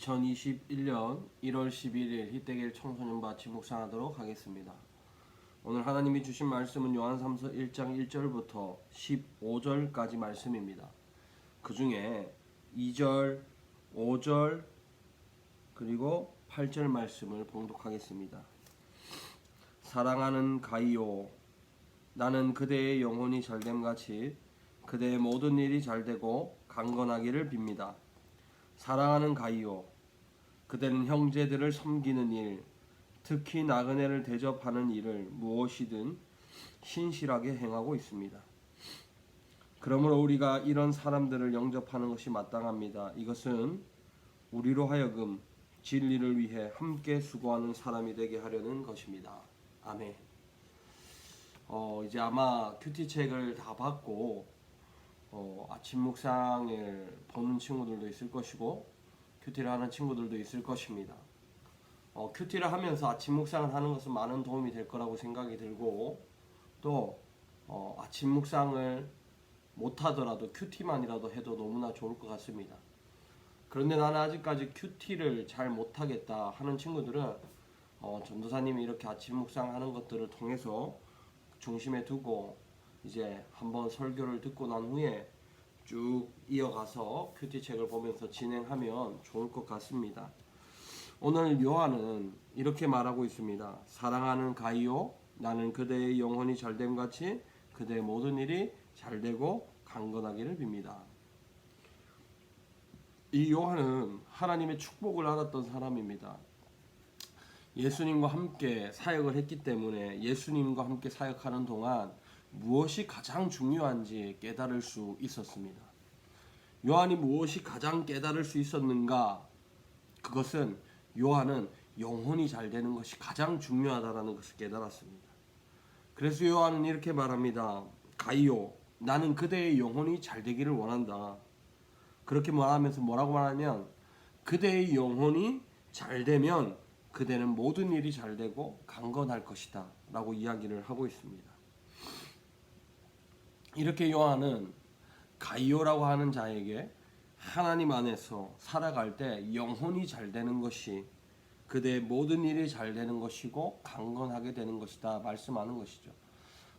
2021년 1월 11일 희대길 청소년 바치 묵상하도록 하겠습니다. 오늘 하나님이 주신 말씀은 요한삼서 1장 1절부터 15절까지 말씀입니다. 그 중에 2절, 5절, 그리고 8절 말씀을 봉독하겠습니다. 사랑하는 가이오, 나는 그대의 영혼이 잘됨 같이 그대의 모든 일이 잘되고 강건하기를 빕니다. 사랑하는 가이오, 그대는 형제들을 섬기는 일, 특히 나그네를 대접하는 일을 무엇이든 신실하게 행하고 있습니다. 그러므로 우리가 이런 사람들을 영접하는 것이 마땅합니다. 이것은 우리로 하여금 진리를 위해 함께 수고하는 사람이 되게 하려는 것입니다. 아멘. 어, 이제 아마 큐티 책을 다 받고 어, 아침 묵상을 보는 친구들도 있을 것이고 큐티를 하는 친구들도 있을 것입니다. 어, 큐티를 하면서 아침 묵상을 하는 것은 많은 도움이 될 거라고 생각이 들고 또 어, 아침 묵상을 못하더라도 큐티만이라도 해도 너무나 좋을 것 같습니다. 그런데 나는 아직까지 큐티를 잘 못하겠다 하는 친구들은 어, 전도사님이 이렇게 아침 묵상하는 것들을 통해서 중심에 두고 이제 한번 설교를 듣고 난 후에 쭉 이어가서 큐티 책을 보면서 진행하면 좋을 것 같습니다. 오늘 요한은 이렇게 말하고 있습니다. 사랑하는 가이오, 나는 그대의 영혼이 잘됨 같이 그대의 모든 일이 잘되고 강건하기를 빕니다. 이 요한은 하나님의 축복을 알았던 사람입니다. 예수님과 함께 사역을 했기 때문에 예수님과 함께 사역하는 동안 무엇이 가장 중요한지 깨달을 수 있었습니다. 요한이 무엇이 가장 깨달을 수 있었는가? 그것은 요한은 영혼이 잘 되는 것이 가장 중요하다라는 것을 깨달았습니다. 그래서 요한은 이렇게 말합니다. 가이오, 나는 그대의 영혼이 잘 되기를 원한다. 그렇게 말하면서 뭐라고 말하면 그대의 영혼이 잘 되면 그대는 모든 일이 잘 되고 강건할 것이다. 라고 이야기를 하고 있습니다. 이렇게 요한은 가이오라고 하는 자에게 하나님 안에서 살아갈 때 영혼이 잘 되는 것이 그대의 모든 일이 잘 되는 것이고 강건하게 되는 것이다 말씀하는 것이죠.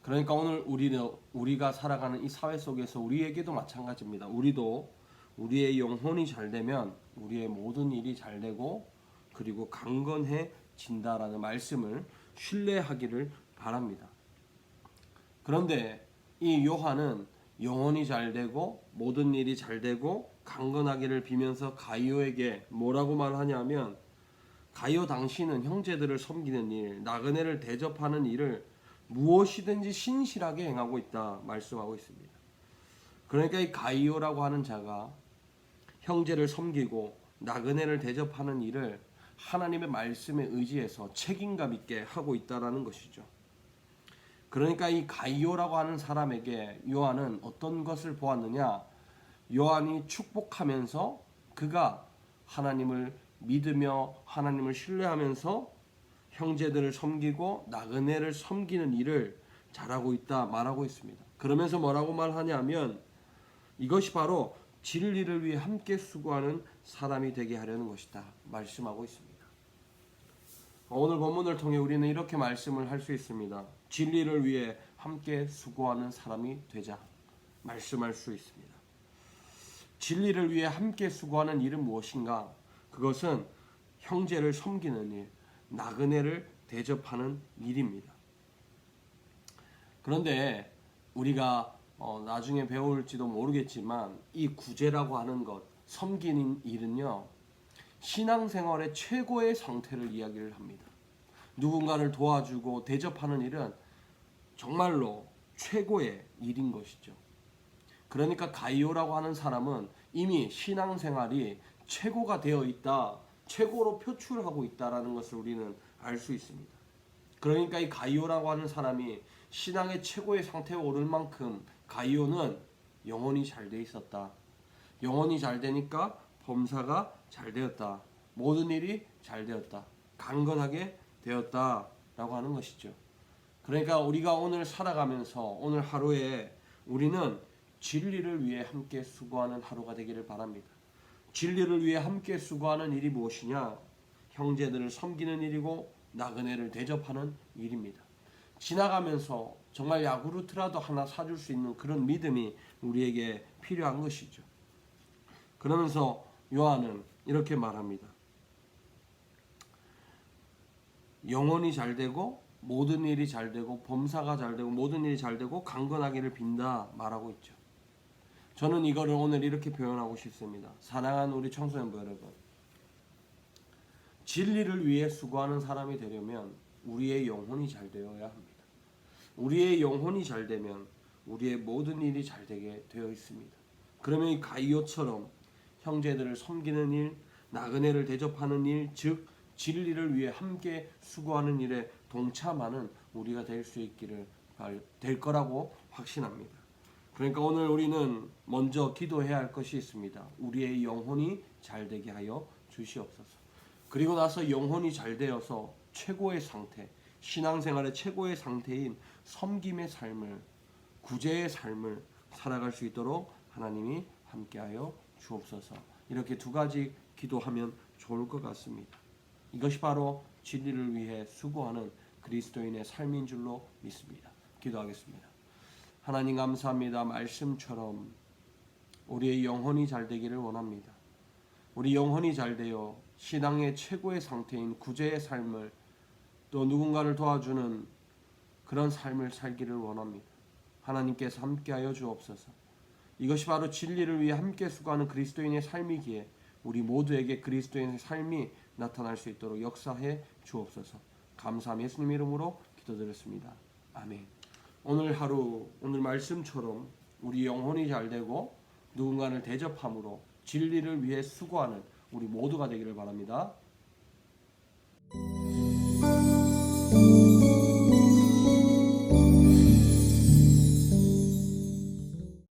그러니까 오늘 우리는 우리가 살아가는 이 사회 속에서 우리에게도 마찬가지입니다. 우리도 우리의 영혼이 잘 되면 우리의 모든 일이 잘 되고 그리고 강건해진다라는 말씀을 신뢰하기를 바랍니다. 그런데 이 요한은 영혼이 잘 되고 모든 일이 잘 되고 강건하기를 비면서 가이오에게 뭐라고 말하냐면 가이오 당신은 형제들을 섬기는 일, 나그네를 대접하는 일을 무엇이든지 신실하게 행하고 있다 말씀하고 있습니다. 그러니까 이 가이오라고 하는 자가 형제를 섬기고 나그네를 대접하는 일을 하나님의 말씀에 의지해서 책임감 있게 하고 있다라는 것이죠. 그러니까 이 가이오라고 하는 사람에게 요한은 어떤 것을 보았느냐? 요한이 축복하면서 그가 하나님을 믿으며 하나님을 신뢰하면서 형제들을 섬기고 나그네를 섬기는 일을 잘하고 있다 말하고 있습니다. 그러면서 뭐라고 말하냐면 이것이 바로 진리를 위해 함께 수고하는 사람이 되게 하려는 것이다 말씀하고 있습니다. 오늘 본문을 통해 우리는 이렇게 말씀을 할 수 있습니다. 진리를 위해 함께 수고하는 사람이 되자 말씀할 수 있습니다. 진리를 위해 함께 수고하는 일은 무엇인가? 그것은 형제를 섬기는 일, 나그네를 대접하는 일입니다. 그런데 우리가 어, 나중에 배울지도 모르겠지만 이 구제라고 하는 것, 섬기는 일은요 신앙생활의 최고의 상태를 이야기를 합니다. 누군가를 도와주고 대접하는 일은 정말로 최고의 일인 것이죠. 그러니까 가이오라고 하는 사람은 이미 신앙생활이 최고가 되어 있다, 최고로 표출하고 있다라는 것을 우리는 알 수 있습니다. 그러니까 이 가이오라고 하는 사람이 신앙의 최고의 상태에 오를 만큼 가이오는 영혼이 잘 돼 있었다. 영혼이 잘 되니까 범사가 잘 되었다. 모든 일이 잘 되었다. 강건하게 되었다 라고 하는 것이죠. 그러니까 우리가 오늘 살아가면서 오늘 하루에 우리는 진리를 위해 함께 수고하는 하루가 되기를 바랍니다. 진리를 위해 함께 수고하는 일이 무엇이냐? 형제들을 섬기는 일이고 나그네를 대접하는 일입니다. 지나가면서 정말 야구르트라도 하나 사줄 수 있는 그런 믿음이 우리에게 필요한 것이죠. 그러면서 요한은 이렇게 말합니다. 영혼이 잘 되고 모든 일이 잘 되고 범사가 잘 되고 모든 일이 잘 되고 강건하기를 빈다 말하고 있죠. 저는 이거를 오늘 이렇게 표현하고 싶습니다. 사랑하는 우리 청소년부 여러분. 진리를 위해 수고하는 사람이 되려면 우리의 영혼이 잘 되어야 합니다. 우리의 영혼이 잘 되면 우리의 모든 일이 잘 되게 되어 있습니다. 그러면 이 가이오처럼 형제들을 섬기는 일, 나그네를 대접하는 일, 즉 진리를 위해 함께 수고하는 일에 동참하는 우리가 될 수 있기를 발- 될 거라고 확신합니다. 그러니까 오늘 우리는 먼저 기도해야 할 것이 있습니다. 우리의 영혼이 잘 되게 하여 주시옵소서. 그리고 나서 영혼이 잘 되어서 최고의 상태, 신앙생활의 최고의 상태인 섬김의 삶을 구제의 삶을 살아갈 수 있도록 하나님이 함께하여 주옵소서. 이렇게 두 가지 기도하면 좋을 것 같습니다. 이것이 바로 진리를 위해 수고하는 그리스도인의 삶인 줄로 믿습니다. 기도하겠습니다. 하나님 감사합니다. 말씀처럼 우리의 영혼이 잘 되기를 원합니다. 우리 영혼이 잘 되어 신앙의 최고의 상태인 구제의 삶을 또 누군가를 도와주는 그런 삶을 살기를 원합니다. 하나님께서 함께하여 주옵소서. 이것이 바로 진리를 위해 함께 수고하는 그리스도인의 삶이기에 우리 모두에게 그리스도인의 삶이 나타날 수 있도록 역사해 주옵소서. 감사함 예수님 이름으로 기도드렸습니다. 아멘. 오늘 하루 오늘 말씀처럼 우리 영혼이 잘 되고 누군가를 대접함으로 진리를 위해 수고하는 우리 모두가 되기를 바랍니다.